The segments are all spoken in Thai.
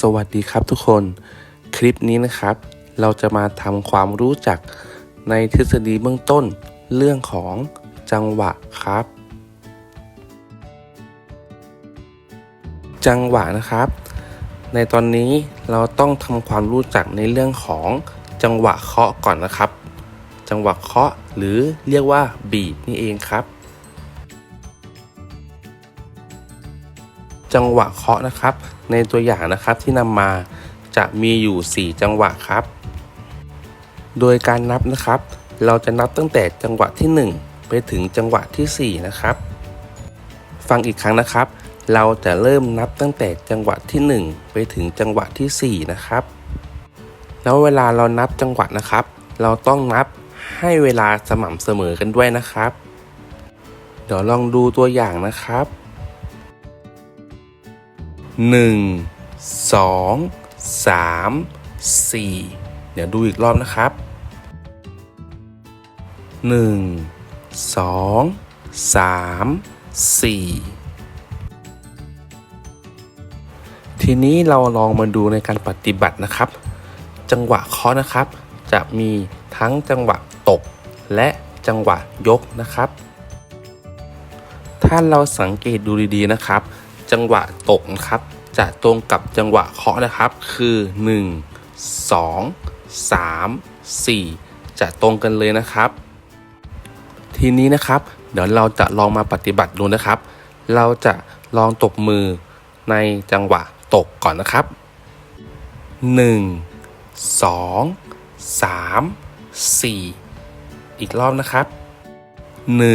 สวัสดีครับทุกคน คลิปนี้นะครับ เราจะมาทำความรู้จักในทฤษฎีเบื้องต้นเรื่องของจังหวะครับ จังหวะนะครับ ในตอนนี้เราต้องทำความรู้จักในเรื่องของจังหวะเคาะก่อนนะครับ จังหวะเคาะหรือเรียกว่าบีทนี่เองครับ จังหวะเคาะนะครับ ในตัวอย่างนะครับที่นำมาจะมีอยู่ 4 จังหวะครับ โดยการนับนะครับ เราจะนับตั้งแต่จังหวะที่ 1 ไปถึงจังหวะทีสี่4 นะครับ ฟังอีกครั้งนะครับ เราจะเริ่มนับตั้งแต่จังหวะที่ 1 ไปถึงจังหวะทีสี่ 4 นะครับ แล้วเวลาเรานับจังหวะนะครับ เราต้องนับให้เวลาสม่ำเสมอกันด้วยนะครับ เดี๋ยวลองดูตัวอย่างนะครับ หนึ่งสองสามสี่เดี๋ยวดูอีกรอบนะครับหนึ่งสองสามสี่ทีนี้เราลองมาดูในการปฏิบัตินะครับ จังหวะเคาะนะครับ จะมีทั้งจังหวะตกและจังหวะยกนะครับ ถ้าเราสังเกตดูดีๆนะครับ จังหวะตกนะครับ จะตรงกับจังหวะเคาะนะครับ คือ 1 2 3 4 จะตรงกันเลยนะครับ ทีนี้นะครับ เดี๋ยวเราจะลองมาปฏิบัติดูนะครับ เราจะลองตบมือในจังหวะตกก่อนนะครับ 1 2 3 4 อีกรอบนะครับ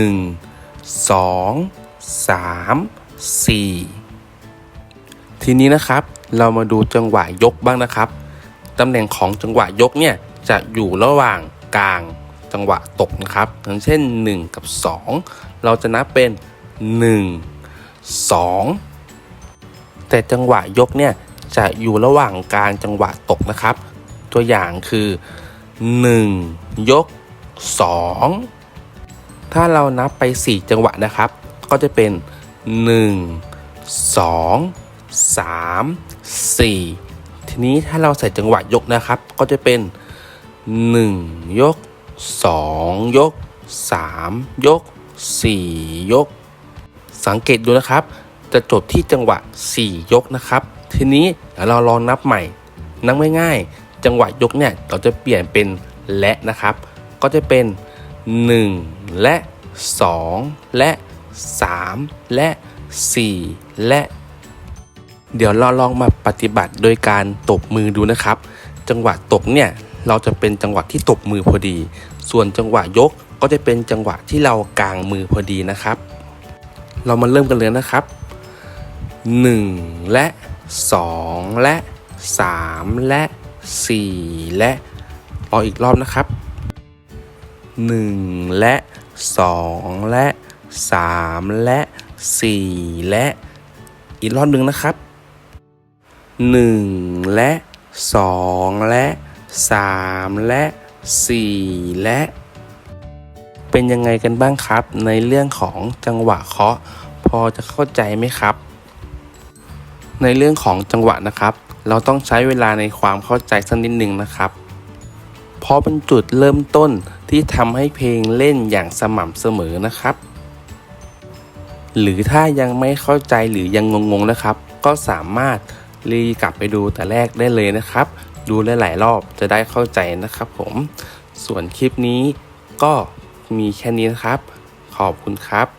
1 2 3 4 ทีนี้นะครับ เรามาดูจังหวะยกบ้างนะครับ ตำแหน่งของจังหวะยกเนี่ยจะอยู่ระหว่างกลางจังหวะตกนะครับอย่างเช่น 1 กับ 2 เราจะนับเป็น 1 2 แต่จังหวะยกเนี่ยจะอยู่ระหว่างกลางจังหวะตกนะครับ ตัวอย่างคือ 1 ยก 2 ถ้าเรานับไป 4 จังหวะนะครับ ก็จะเป็น 1 2 3 4 ทีนี้ถ้าเราใส่จังหวะยกนะครับ ก็จะเป็น 1 ยก 2 ยก 3 ยก 4 ยก สังเกตดูนะครับ จะจบที่จังหวะ 4 ยกนะครับ ทีนี้เดี๋ยวเราลองนับใหม่นับง่ายๆจังหวะยกเนี่ยเราจะเปลี่ยนเป็นและนะครับ ก็จะเป็น 1 และ 2 และ 3 และ 4 และ เดี๋ยวเราลองมาปฏิบัติโดยการตบมือดูนะครับ จังหวะตบเนี่ยเราจะเป็นจังหวะที่ตบมือพอดี ส่วนจังหวะยกก็จะเป็นจังหวะที่เรากางมือพอดีนะครับ เรามาเริ่มกันเลยนะครับ 1 และ 2 และ 3 และ 4 และรออีกรอบนะครับ 1 และ 2 และ 3 และ 4 และ อีกรอบหนึ่งนะครับ 1 และ 2 และ 3 และ 4 และ เป็นยังไงกันบ้างครับ ในเรื่องของจังหวะเคาะ พอจะเข้าใจไหมครับ ในเรื่องของจังหวะนะครับ เราต้องใช้เวลาในความเข้าใจสักนิดหนึ่งนะครับเพราะเป็นจุดเริ่มต้นที่ทำให้เพลงเล่นอย่างสม่ำเสมอนะครับ หรือถ้ายังไม่เข้าใจหรือยังงงๆนะครับ ก็สามารถ รีกลับไปดูแต่แรกได้เลยนะครับ ดูหลายๆรอบจะได้เข้าใจนะครับผม ส่วนคลิปนี้ก็มีแค่นี้นะครับ ขอบคุณครับ